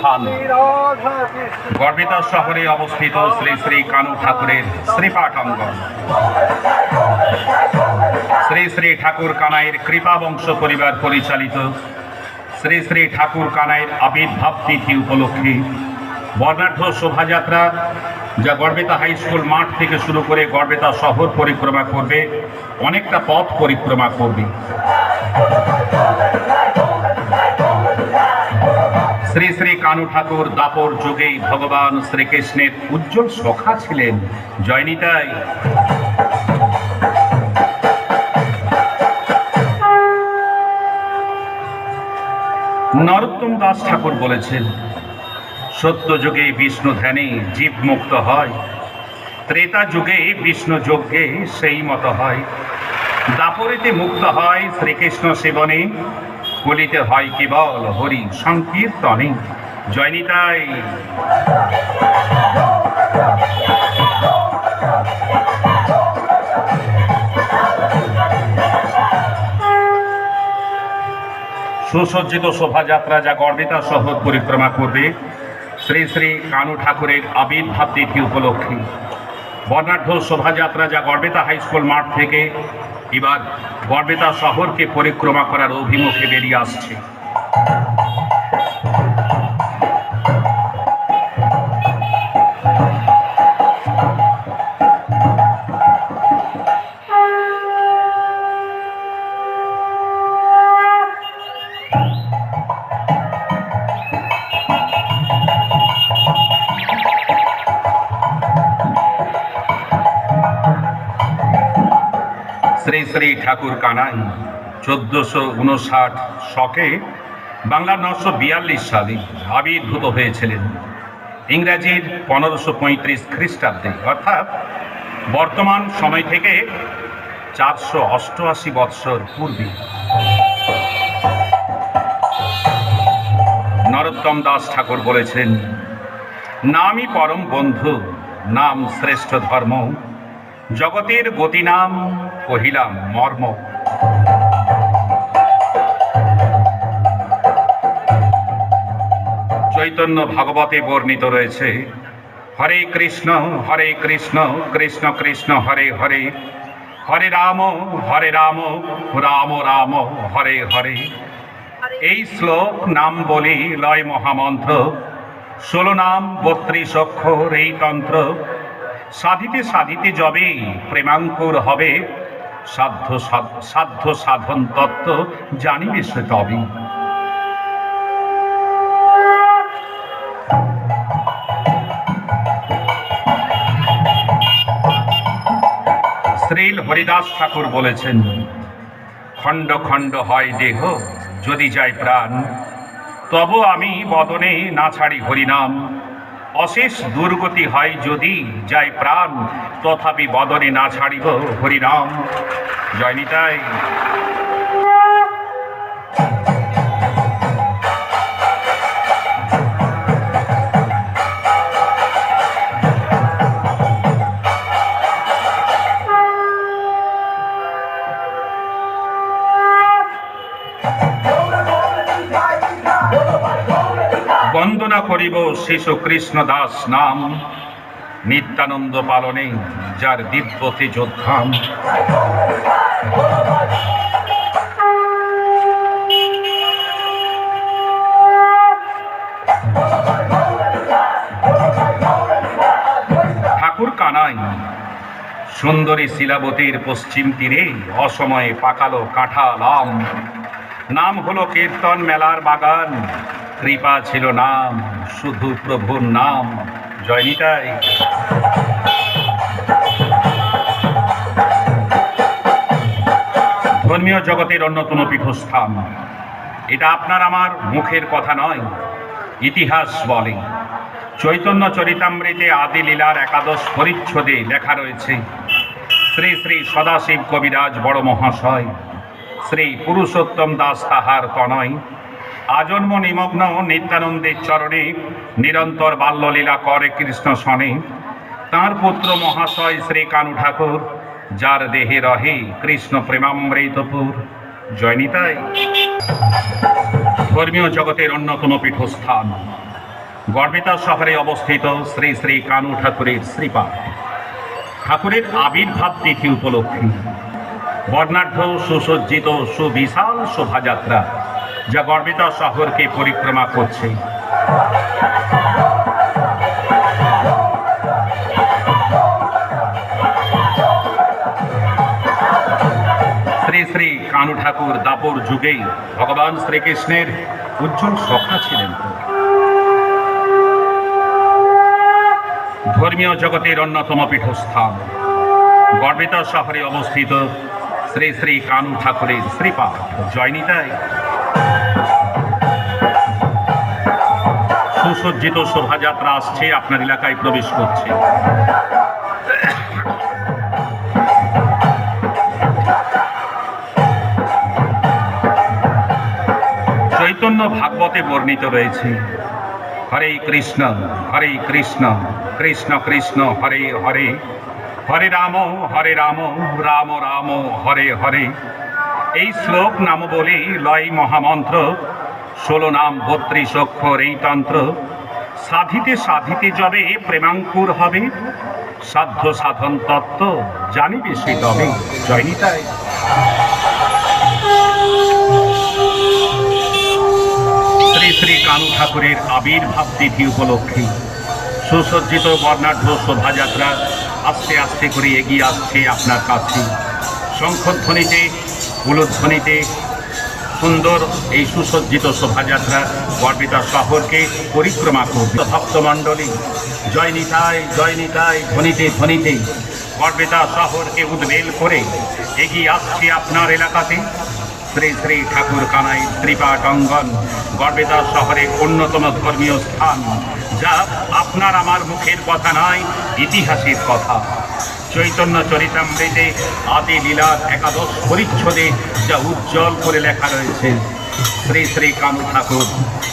পীঠস্থান গর্বিতা শহরে অবস্থিত শ্রী শ্রী কানু ঠাকুরের শ্রীপাঠাঙ্গন। শ্রী শ্রী ঠাকুর কানাইয়ের কৃপা বংশ পরিবার পরিচালিত। শ্রী শ্রী ঠাকুর কানাইয়ের আবির্ভাব তিথি উপলক্ষে বর্ণাঢ্য শোভাযাত্রা, যা গড়বেতা হাই স্কুল মাঠ থেকে শুরু করে গড়বেতা শহর পরিক্রমা করবে, অনেকটা পথ পরিক্রমা করবে। শ্রী শ্রী কানু ঠাকুর দাপর যুগেই ভগবান শ্রীকৃষ্ণের উজ্জ্বল সখা ছিলেন। জয়নিতাই নরোত্তম দাস ঠাকুর বলেছেন, সত্য যুগে বিষ্ণু ধ্যানে জীব মুক্ত হয়, ত্রেতা যুগে বিষ্ণু যজ্ঞে সেই মতো হয়। দাপরিতে মুক্ত হয় শ্রীকৃষ্ণ সেবনে কলিতে হয় কেবল হরি সংকীর্তনে। জয়নিতাই সুসজ্জিত শোভাযাত্রা যা গর্বিতা শহর পরিক্রমা করবে, শ্রী শ্রী কানু ঠাকুরের আবির্ভাব তিথি উপলক্ষে। বর্ণাঢ্য শোভাযাত্রা যা গর্বিতা হাই স্কুল মাঠ থেকে এবার বরবেতা শহরকে পরিক্রমা করার অভিমুখে বেরিয়ে আসছে। শ্রী ঠাকুর কানাই চোদ্দশো উনষাট শকে বাংলার নশো বিয়াল্লিশ সালে আবির্ভূত হয়েছিলেন। ইংরাজির পনেরোশো পঁয়ত্রিশ খ্রিস্টাব্দে, অর্থাৎ বর্তমান সময় থেকে চারশো অষ্টআশি বৎসর পূর্বে। নরোত্তম দাস ঠাকুর বলেছেন, নামই পরম বন্ধু, নাম শ্রেষ্ঠ ধর্ম জগতের গতি নাম কহিলাম, মর্ম। চৈতন্য ভাগবতে বর্ণিত রয়েছে, হরে কৃষ্ণ হরে কৃষ্ণ কৃষ্ণ কৃষ্ণ, হরে হরে। হরে রাম হরে রাম রাম রাম, হরে হরে। এই শ্লোক নাম বলি লয় মহামন্ত্র, ষোলো নাম বত্রিশ অক্ষর এই তন্ত্র। সাধিতে সাধিতে যবে প্রেমাঙ্কুর হবে। সাধ্য সাধ- সাধ্য সাধন তত্ত্ব জানিবে সে তবে। শ্রীল হরিদাস ঠাকুর বলেছেন, খণ্ড খণ্ড হয় দেহ, যদি যায় প্রাণ, তব আমি বদনে না ছাড়ি হরিনাম। অশেষ দুর্গতি হয় যদি যাই প্রাণ তথাপি বদনে না ছাড়িব হরিরাম। জয়নিতাই বন্দনা করিব শিশু কৃষ্ণ দাস নাম। নিত্যানন্দ পালনে যার দিব্যতে যোদ্ধাম। ঠাকুর কানাই, সুন্দরী শিলাবতীর পশ্চিম তীরে অসময়ে পাকালো কাঁঠাল আম। নাম হলো কীর্তন মেলার বাগান। কৃপা ছিল নাম, শুধু প্রভুর নাম। জয়নিতাই ধর্মীয় জগতের অন্যতম পীঠস্থান। এটা আপনার আমার মুখের কথা নয়, ইতিহাস বলে। চৈতন্য চরিতামৃতে আদি লীলার একাদশ পরিচ্ছদে লেখা রয়েছে, শ্রী শ্রী সদাশিব কবিরাজ বড় মহাশয়, শ্রী পুরুষোত্তম দাস তাহার তনয় আজন্ম নিমগ্ন নিত্যানন্দের চরণে নিরন্তর বাল্যলীলা করে কৃষ্ণ শনে। তাঁর পুত্র মহাশয় শ্রী কানু ঠাকুর, যার দেহে রহে কৃষ্ণ প্রেমামৃতপুর জয়নিতাই ধর্মীয় জগতের অন্যতম পীঠস্থান। গড়বেতা শহরে অবস্থিত শ্রী শ্রী কানু ঠাকুরের শ্রীপাঠ ঠাকুরের আবির্ভাব তিথি উপলক্ষে বর্ণাঢ্য সুসজ্জিত সুবিশাল শোভাযাত্রা। যা গর্বিতা শহরকে পরিক্রমা করছে। শ্রী শ্রী কানু ঠাকুর দাপর যুগেই ভগবান শ্রীকৃষ্ণের উজ্জ্বল সখা ছিলেন। ধর্মীয় জগতের অন্যতম পীঠস্থান। গর্বিতা শহরে অবস্থিত শ্রী শ্রী কানু ঠাকুরের শ্রীপাঠ জয়নিতায় সুসজ্জিত শোভাযাত্রা আসছে, আপনার এলাকায় প্রবেশ করছে। চৈতন্য ভাগবতে বর্ণিত রয়েছে, হরে কৃষ্ণ হরে কৃষ্ণ কৃষ্ণ কৃষ্ণ, হরে হরে হরে রাম হরে রাম রাম রাম, হরে হরে এই শ্লোক নাম বলে, লয় মহামন্ত্র, ষোলো নাম বত্রিশ অক্ষর এই তন্ত্র। সাধিতে সাধিতে যবে প্রেমাঙ্কুর হবে, সাধ্য সাধন তত্ত্ব জানিবে সে তবে। জয়নিতায় শ্রী শ্রী কানু ঠাকুরের আবির্ভাব তিথি উপলক্ষে সুসজ্জিত বর্ণাঢ্য শোভাযাত্রা আস্তে আস্তে করে এগিয়ে আসছে আপনার কাছে। শঙ্খধ্বনিতে উলুধ্বনিতে সুন্দর এই সুসজ্জিত শোভাযাত্রা গর্বিতা শহরকে পরিক্রমা করবে। ভক্তমণ্ডলী জয় নিতায় জয় নিতায় ধ্বনিতে ধ্বনিতে। গর্বিতা শহরকে উদ্বেল করে এগিয়ে আসছে আপনার এলাকাতে। শ্রী শ্রী ঠাকুর কানাই ত্রিপাঠ অঙ্গন, গর্বেতা শহরে অন্যতম ধর্মীয় স্থান, যা আপনার আমার মুখের কথা নয়, ইতিহাসের কথা। চৈতন্য চরিতামৃতে আদি লীলার একাদশ পরিচ্ছদে যা উজ্জ্বল করে লেখা রয়েছে। শ্রী শ্রী কানু ঠাকুর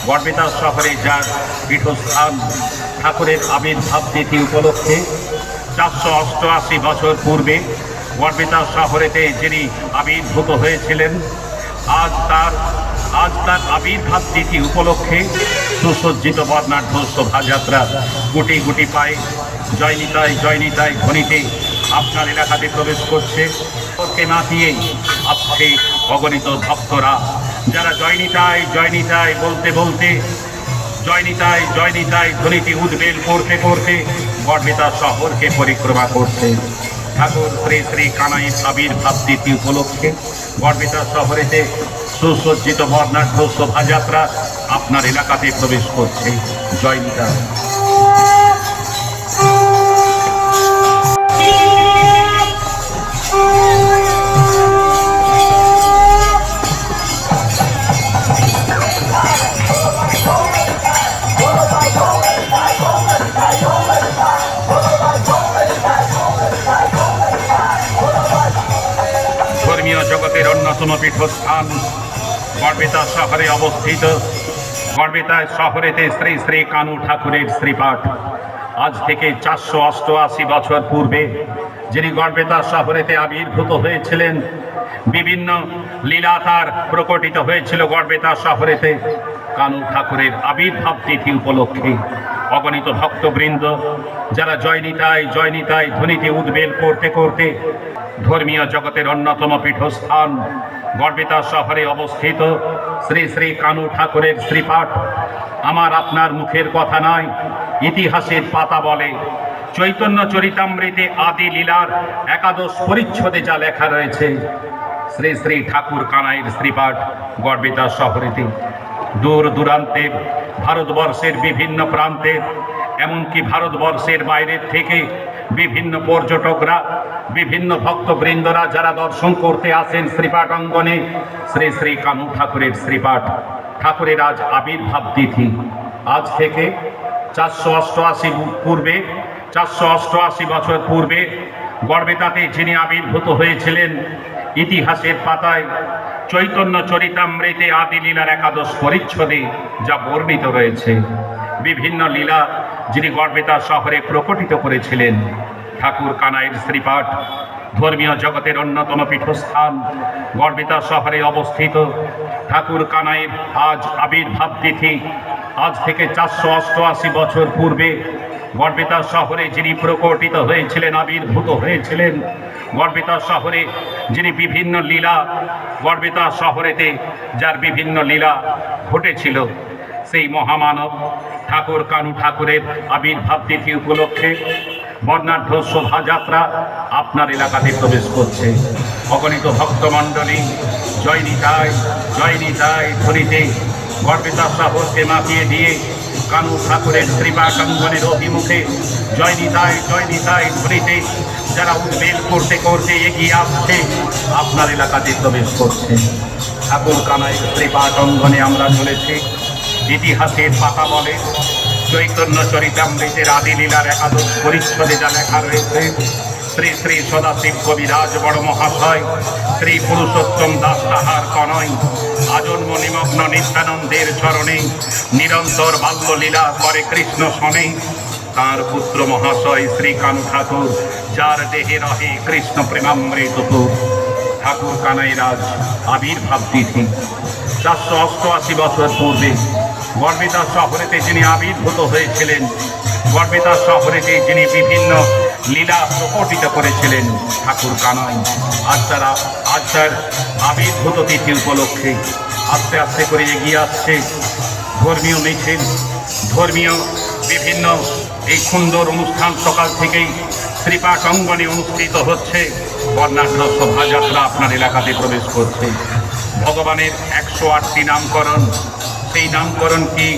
গর্বেতা শহরে যার পীঠস্থান ঠাকুরের আবির্ভাব তিথি উপলক্ষে চারশো অষ্টআশি বছর পূর্বে গর্বিতা শহরেতে যিনি আবির্ভূত হয়েছিলেন, আজ তার আজ তার আবির্ভাব তিথি উপলক্ষে সুসজ্জিত বর্ণাঢ্য শোভাযাত্রা। গুটি গুটি পায়ে জয়নিতায় জয়নিতায় ধ্বনিতে আপনার এলাকাতে প্রবেশ করছে। ওকে মাতিয়েই আসছে অগণিত ভক্তরা, যারা জয়নিতায় জয়নিতায় বলতে বলতে জয়নিতায় জয়নিতায় ধ্বনিটি উদ্বেল করতে করতে গর্বিতা শহরকে পরিক্রমা করছে। ঠাকুর শ্রী শ্রী কানাইয়ের আবির্ভাব তিথি উপলক্ষে গর্বিতা শহরেতে সুসজ্জিত বর্ণাঢ্য শোভাযাত্রা আপনার এলাকাতে প্রবেশ করছে। জয়নিতা শহরে অবস্থিত। গর্বিতা শহরেতে শ্রী শ্রী কানু ঠাকুরের শ্রীপাঠ। আজ থেকে চারশো অষ্টআশি বছর পূর্বে যিনি গর্বিতা শহরেতে আবির্ভূত হয়েছিলেন, বিভিন্ন লীলা তার প্রকটিত হয়েছিল গর্বিতা শহরেতে। কানু ঠাকুরের আবির্ভাব তিথি উপলক্ষে অগণিত ভক্তবৃন্দ, যারা জয়নিতায় জয়নিতায় ধ্বনিতে উদ্বেল করতে করতে ধর্মীয় জগতের অন্যতম পীঠস্থান গর্বিতা শহরে অবস্থিত শ্রী শ্রী কানু ঠাকুরের শ্রীপাঠ। আমার আপনার মুখের কথা নয়, ইতিহাসের পাতা বলে। চৈতন্য চরিতামৃতে আদি লীলার একাদশ পরিচ্ছদে যা লেখা রয়েছে, শ্রী শ্রী ঠাকুর কানাইয়ের শ্রীপাঠ গর্বিতা শহরেতে। দূর দূরান্তের ভারতবর্ষের বিভিন্ন প্রান্তের এমনকি ভারতবর্ষের বাইরের থেকে বিভিন্ন পর্যটকরা, বিভিন্ন ভক্তবৃন্দরা যারা দর্শন করতে আসেন শ্রীপাঠ অঙ্গনে, শ্রী শ্রী কানু ঠাকুরের শ্রীপাঠ ঠাকুরের আজ আবির্ভাব তিথি। আজ থেকে চারশো অষ্টআশি পূর্বে, চারশো অষ্টআশি বছর পূর্বে গর্বেতাতে যিনি আবির্ভূত হয়েছিলেন, ইতিহাসের পাতায় চৈতন্য চরিতামৃতে আদি লীলার একাদশ পরিচ্ছদে যা বর্ণিত রয়েছে। বিভিন্ন লীলা যিনি গর্বেতা শহরে প্রকটিত করেছিলেন, ঠাকুর কানাইয়ের শ্রীপাঠ, ধর্মীয় জগতের অন্যতম পীঠস্থান, গর্বিতা শহরে অবস্থিত, ঠাকুর কানাইয়ের আজ আবির্ভাব তিথি, আজ থেকে চারশো অষ্টআশি বছর পূর্বে গড়বেতার শহরে যিনি প্রকটিত হয়েছিলেন, আবির্ভূত হয়েছিলেন গড়বেতার শহরে যিনি বিভিন্ন লীলা গড়বেতার শহরেতে যার বিভিন্ন লীলা ঘটেছিল সেই মহামানব ঠাকুর কানু ঠাকুরের আবির্ভাব তিথি উপলক্ষে বর্ণাঢ্য শোভাযাত্রা আপনার এলাকাতে প্রবেশ করছে। অগণিত ভক্তমণ্ডলী, জয় নিতাই জয় নিতাই ধরিতে গর্বিতা শহরকে মাপিয়ে দিয়ে কানু ঠাকুরের কৃপাকঙ্গনের অভিমুখে জয় নিতাই জয় নিতাই ধরিতে যারা উদ্বেগ করতে করতে এগিয়ে আসছে, আপনার এলাকাতে প্রবেশ করছে। ঠাকুর কানাইয়ের কৃপাকঙ্গনে আমরা চলেছি। ইতিহাসের পাতা বলে। চৈতন্য চরিতামৃতের আদিলীলার একাদশ পরিচ্ছদে যা লেখা রয়েছে। শ্রী শ্রী সদাশিব কবিরাজ বড় মহাশয়, শ্রী পুরুষোত্তম দাস তাহার কনয়। আজন্ম নিমগ্ন নিত্যানন্দের চরণে নিরন্তর বাল্যলীলা করে কৃষ্ণ শনে। তাঁর পুত্র মহাশয় শ্রী কানু ঠাকুর, যার দেহে রহে কৃষ্ণ প্রেমামৃত ঠাকুর কানাইরাজ আবির্ভাব তিথি। চারশো অষ্টআশি বছর পূর্বে গর্বিতা শহরেতে যিনি আবির্ভূত হয়েছিলেন, গর্বিতা শহরেতে যিনি বিভিন্ন লীলা প্রকটিত করেছিলেন, ঠাকুর কানাই আজ তারা, আজ তার আবির্ভূত তিথি উপলক্ষে আস্তে আস্তে করে এগিয়ে আসছে। ধর্মীয় মিছিল, ধর্মীয় বিভিন্ন এই সুন্দর অনুষ্ঠান সকাল থেকেই শ্রীপাঠ অঙ্গনে অনুষ্ঠিত হচ্ছে। বর্ণাঢ্য শোভাযাত্রা আপনার এলাকাতে প্রবেশ করছে। ভগবানের একশো আটটি নামকরণ সেই নামকরণ কি?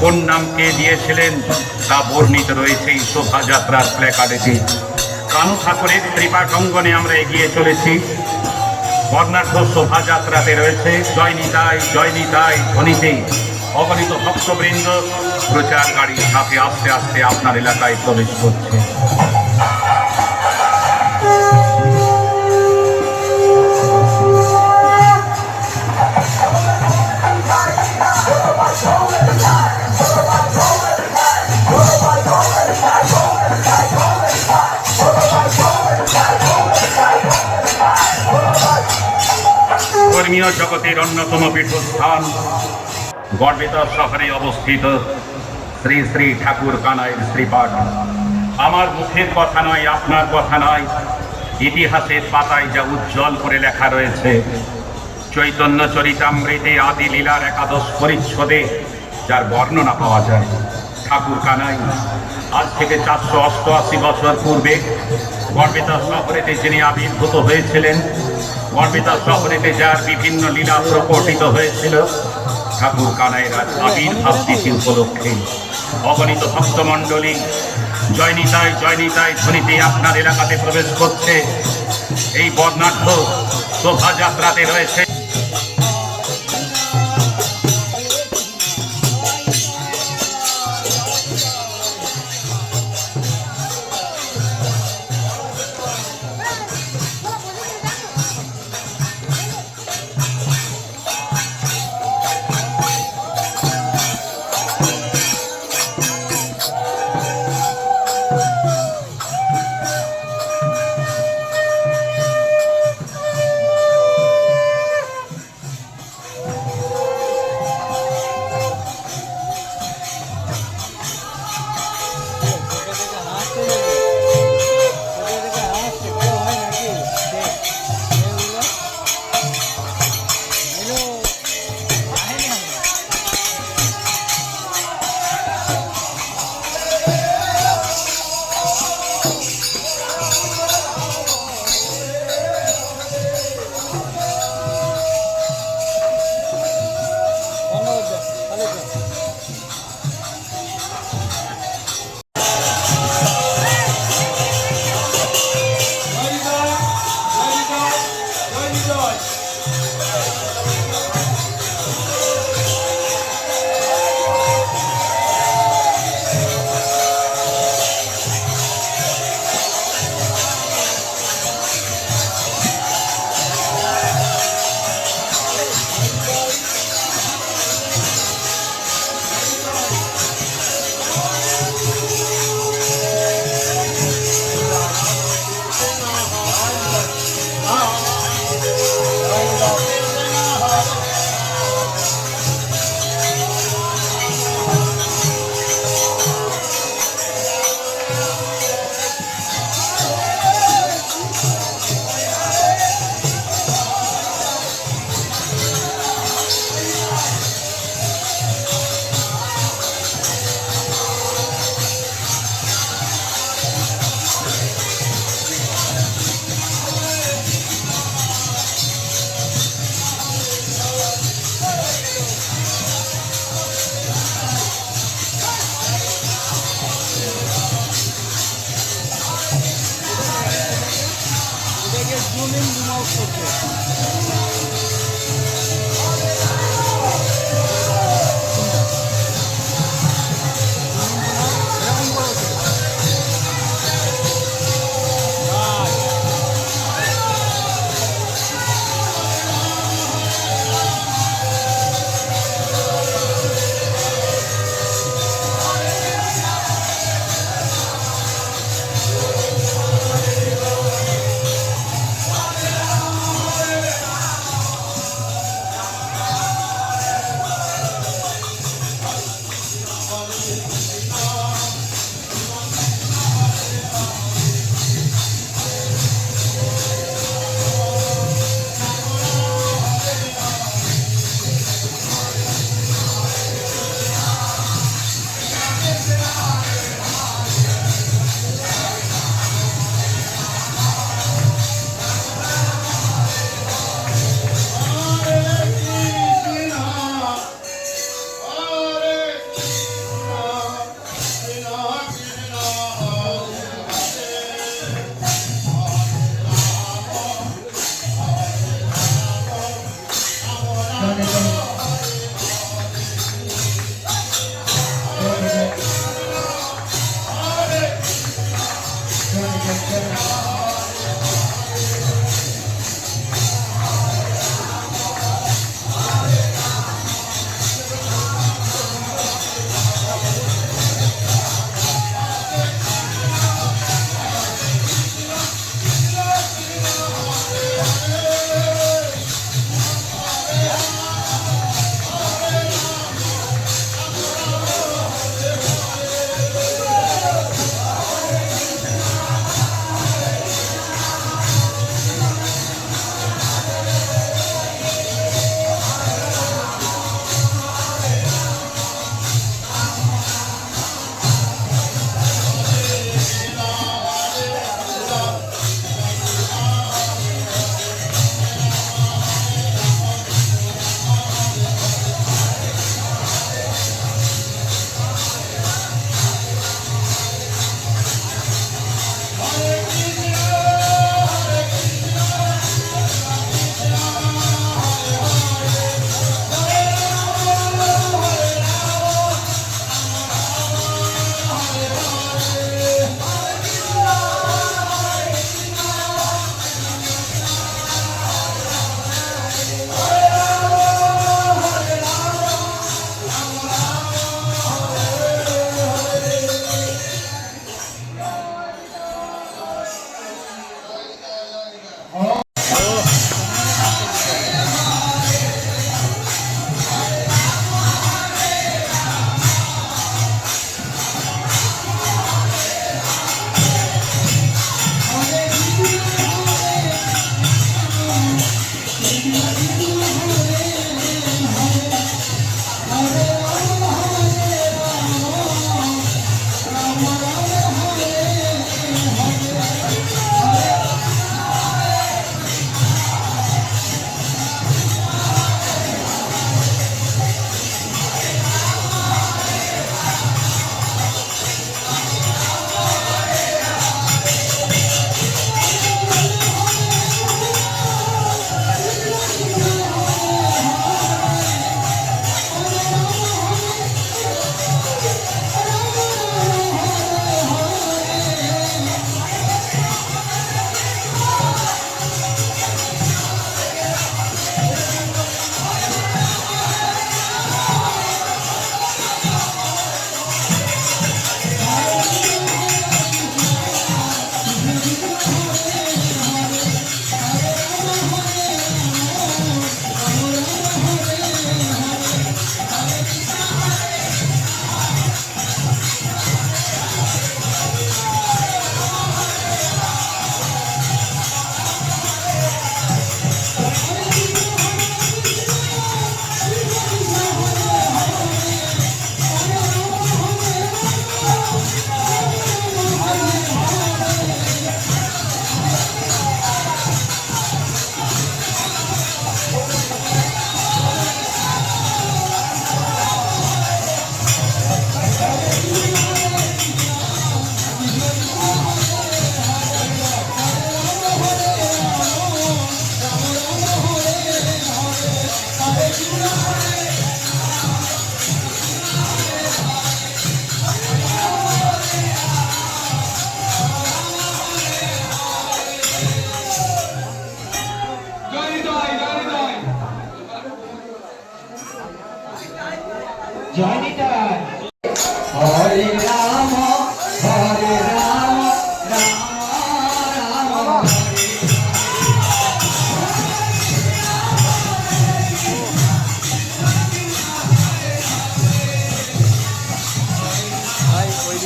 কোন নামকে দিয়েছিলেন? তা বর্ণিত রয়েছে এই শোভাযাত্রার প্ল্যাকার্ডেতে কানু ঠাকুরের ত্রিপাঠ অঙ্গনে আমরা এগিয়ে চলেছি। বর্ণাঢ্য শোভাযাত্রাতে রয়েছে, জয় নিতাই, জয় ধ্বনিতে। অগণিত ভক্তবৃন্দ প্রচার গাড়ির সাথে আস্তে আস্তে আপনার এলাকায় প্রবেশ করছে। ধর্মীয় জগতের অন্যতম পীঠস্থান, গর্বিত শহরে অবস্থিত শ্রী শ্রী ঠাকুর কানাইয়ের শ্রীপাঠ আমার মুখের কথা নয়, আপনার কথা নয়, ইতিহাসের পাতায় যা উজ্জ্বল করে লেখা রয়েছে। চৈতন্য চরিতামৃতে আদি লীলার একাদশ পরিচ্ছদে, যার বর্ণনা পাওয়া যায়। ঠাকুর কানাই, আজ থেকে চারশো অষ্টআশি বছর পূর্বে গর্বিতা শহরেতে যিনি আবির্ভূত হয়েছিলেন গর্বিতা শহরেতে যার বিভিন্ন লীলা প্রকটিত হয়েছিল, ঠাকুর কানায় রাজ আবির্ভাব উপলক্ষে অগণিত ভক্তমণ্ডলী, জয়নিতায় জয়নিতায় ধ্বনিতে আপনার এলাকাতে প্রবেশ করছে। এই বর্ণাঢ্য শোভাযাত্রাতে রয়েছে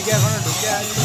এদিকে এখনো ঢুকে আছে